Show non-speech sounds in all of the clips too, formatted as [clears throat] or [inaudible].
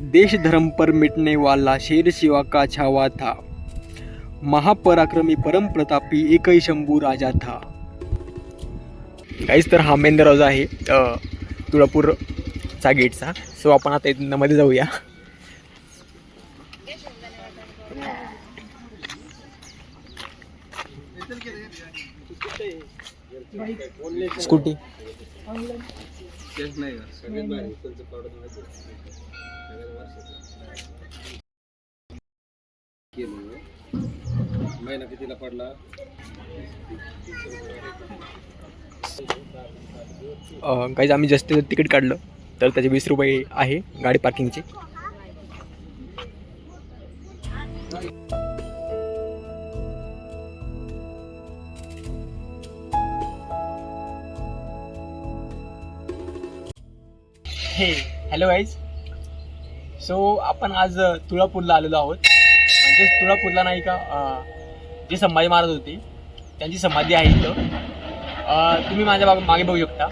देश धर्म पर मिटने वाला शेर शिवा का छावा था? महापराक्रमी परम प्रतापी एकही शंभू राजा था. काहीच तर हा मेन दरवाजा आहे तुळापूरचा गेटचा सो आपण आता इथून मध्ये जाऊया. स्कूटी महिना कितीला पडला? काही आम्ही जास्त तिकीट काढलं तर त्याचे वीस रुपये आहे गाडी पार्किंगचे हे हॅलो गाईज सो आपण आज तुळापूरला आलेलो आहोत. म्हणजेच तुळापूरला नाही का? जे संभाजी महाराज होते त्यांची समाधी आहे इथं. तुम्ही माझ्या बाबा मागे बघू शकता.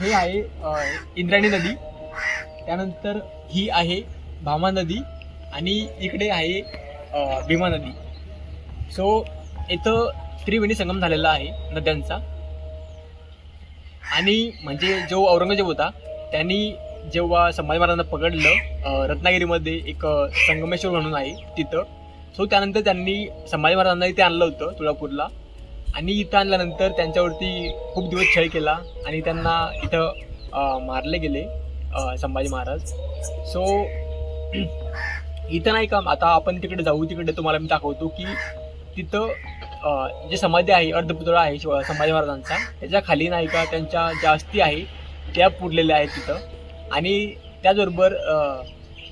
हे आहे इंद्रायणी नदी. त्यानंतर ही आहे भामा नदी आणि इकडे आहे भीमा नदी. सो इथं त्रिवेणी संगम झालेला आहे नद्यांचा. आणि म्हणजे जो औरंगजेब होता त्यांनी जेव्हा संभाजी महाराजांना पकडलं रत्नागिरीमध्ये एक संगमेश्वर म्हणून आहे तिथं. सो त्यानंतर त्यांनी संभाजी महाराजांना इथे आणलं होतं तुळापूरला. आणि इथं आणल्यानंतर त्यांच्यावरती खूप दिवस छळ केला आणि त्यांना इथं मारले गेले संभाजी महाराज. सो इथं नाही का आता आपण तिकडे जाऊ तिकडे तुम्हाला मी दाखवतो की तिथं जे समाधी आहे अर्धपुतळा आहे संभाजी महाराजांचा त्याच्याखाली नाही का त्यांच्या ज्या अस्थी आहे त्या पुरलेल्या आहेत तिथं. आणि त्याचबरोबर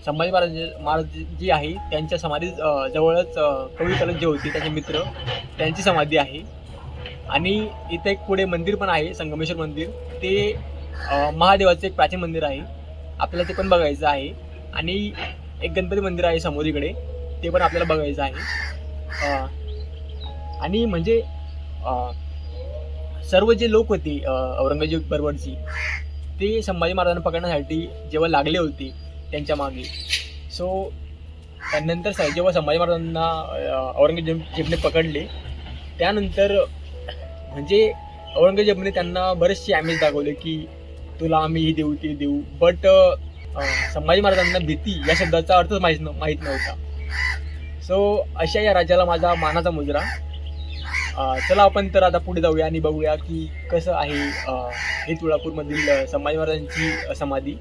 संभाजी महाराज महाराज जी आहे त्यांच्या समाधी जवळच कवी कलश जे होते त्याचे मित्र त्यांची समाधी आहे. आणि इथे एक पुढे मंदिर पण आहे संगमेश्वर मंदिर. ते महादेवाचं एक प्राचीन मंदिर आहे. आपल्याला ते पण बघायचं आहे. आणि एक गणपती मंदिर आहे समोरीकडे ते पण आपल्याला बघायचं आहे. आणि म्हणजे सर्व जे लोक होते औरंगजेब बरोबरची ते संभाजी महाराजांना पकडण्यासाठी जेव्हा लागले होते त्यांच्या मागे. सो त्यानंतर स- जेव्हा संभाजी महाराजांना औरंगजेबने पकडले त्यानंतर म्हणजे औरंगजेबने त्यांना बरेचसे ॲमेज दाखवले की तुला आम्ही हे देऊ ते देऊ. बट संभाजी महाराजांना भीती या शब्दाचा अर्थच माहीत न माहीत नव्हता. सो अशा या राज्याला माझा मानाचा मुजरा. चला आपण तर आता पुढे जाऊया आणि बघूया की कसं आहे हे तुळापूरमधील अ, संभाजी महाराजांची समाधी.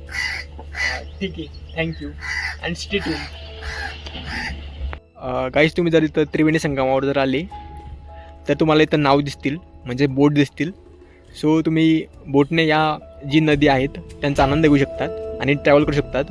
ठीक आहे. थँक्यू अँड स्टे टू तुम्ही जर इथं त्रिवेणी संगमावर जर आले तर तुम्हाला इथं नाव दिसतील म्हणजे बोट दिसतील. सो तुम्ही बोटने या जी नदी आहेत त्यांचा आनंद घेऊ शकतात आणि ट्रॅव्हल करू शकतात.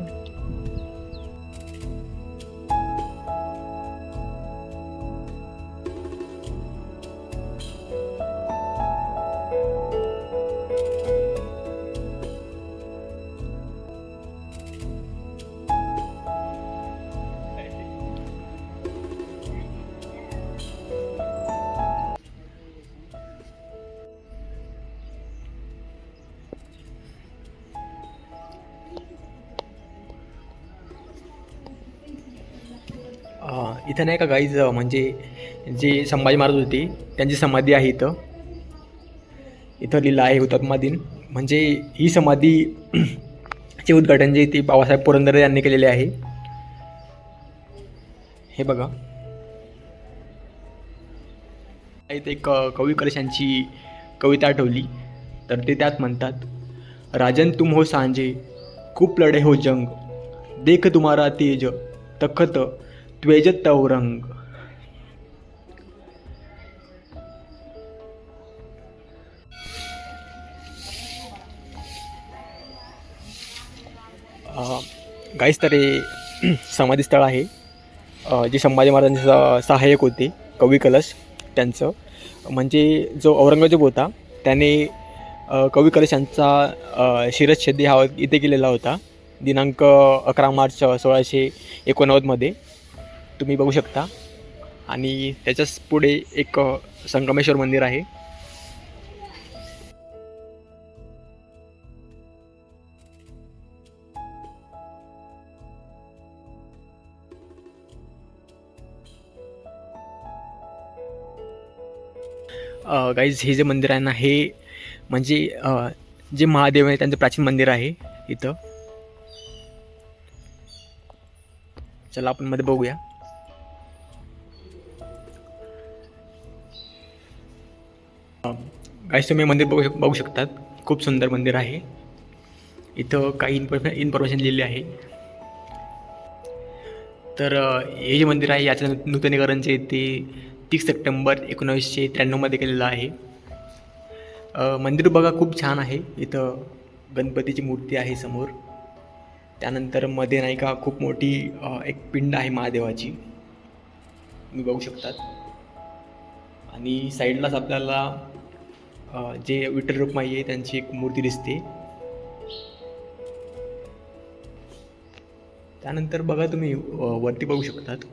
इथं नाही का गाईज म्हणजे जे संभाजी महाराज होते त्यांची समाधी आहे इथं. इथं लिहिलं आहे हुतात्मा दिन म्हणजे ही समाधी [clears throat] चे उद्घाटन जे ते बाबासाहेब पुरंदरे यांनी केलेले आहे. हे बघा. इथे एक कवी कवी कलशांची कविता आठवली. तर ते त्यात म्हणतात राजन तुम हो सांजे खूप लढे हो जंग. देख तुम्हारा तेज तखत त्वेजत औरंग गाईस तर हे [clears throat] समाधीस्थळ आहे. जे संभाजी महाराजांचे सहाय्यक होते कवी कलश त्यांचं. म्हणजे जो औरंगजेब होता त्याने कवी कलश यांचा शिरच्छेदी हा इथे केलेला होता. दिनांक अकरा मार्च सोळाशे एकोणनव्वदमध्ये तुम्ही बघू शकता. आणि त्याच्याच पुढे एक संगमेश्वर मंदिर आहे. गाईज हे जे मंदिर आहे ना हे म्हणजे जे महादेव आहे त्यांचं प्राचीन मंदिर आहे इथं. चला आपण मध्ये बघूया. गाईज तुम्ही मंदिर बघू शक- बघू शकतात. खूप सुंदर मंदिर आहे. इथं काही इन्फॉर्मे इन्फॉर्मेशन दिलेली आहे. तर हे जे मंदिर आहे याचं नूतनीकरण जे ते तीस सप्टेंबर एकोणावीसशे त्र्याण्णवमध्ये केलेलं आहे. मंदिर बघा खूप छान आहे. इथं गणपतीची मूर्ती आहे समोर. त्यानंतरमध्ये नाही का खूप मोठी एक पिंड आहे महादेवाची. तुम्ही बघू शकतात. आणि साईडलाच आपल्याला जे विठ्ठल रुक्माई आहे त्यांची एक मूर्ती दिसते. त्यानंतर बघा तुम्ही वरती बघू शकतात.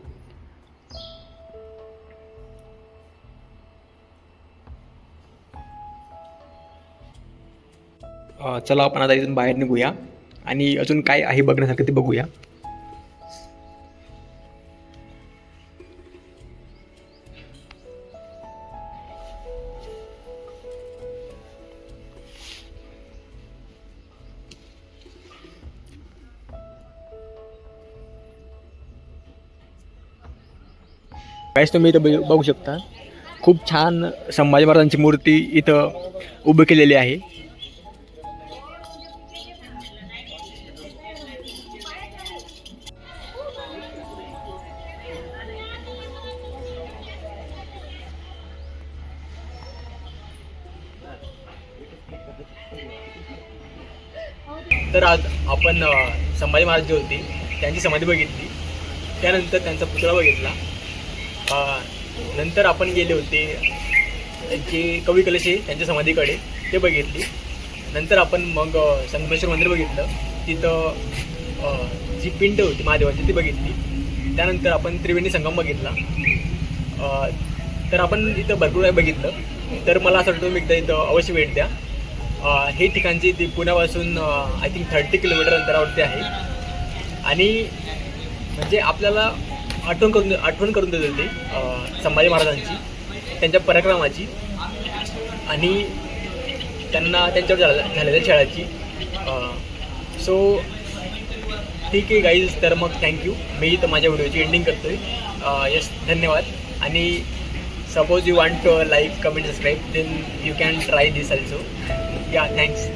चला आपण आता इथून बाहेर निघूया. आणि अजून काय आहे बघण्यासारखं ते बघूया. काहीच तुम्ही इथं बघू शकता. खूप छान संभाजी महाराजांची मूर्ती इथं उभी केलेली आहे. तर आज आपण संभाजी महाराज जी होती त्यांची समाधी बघितली. त्यानंतर त्यांचा पुतळा बघितला. नंतर आपण गेले होते जे कवी कलश आहे त्यांच्या समाधीकडे ते बघितली. नंतर आपण मग संगमेश्वर मंदिर बघितलं. तिथं जी पिंड होती महादेवाची ती बघितली. त्यानंतर आपण त्रिवेणी संगम बघितला. तर आपण इथं भरपूर काही बघितलं. तर मला असं वाटतं तुम्ही एकदा इथं अवश्य भेट द्या. हे ठिकाणचे ते पुण्यापासून आय थिंक थर्टी किलोमीटर अंतरावरती आहे. आणि म्हणजे आपल्याला आठवण करून आठवण करून देत होते संभाजी महाराजांची त्यांच्या पराक्रमाची आणि त्यांना त्यांच्यावर झाले झालेल्या छळाची. सो ठीक आहे गाईज तर मग थँक्यू मी तर माझ्या व्हिडिओची एंडिंग करतो आहे यस धन्यवाद. आणि suppose you want to like comment subscribe then you can try this also या थँक्स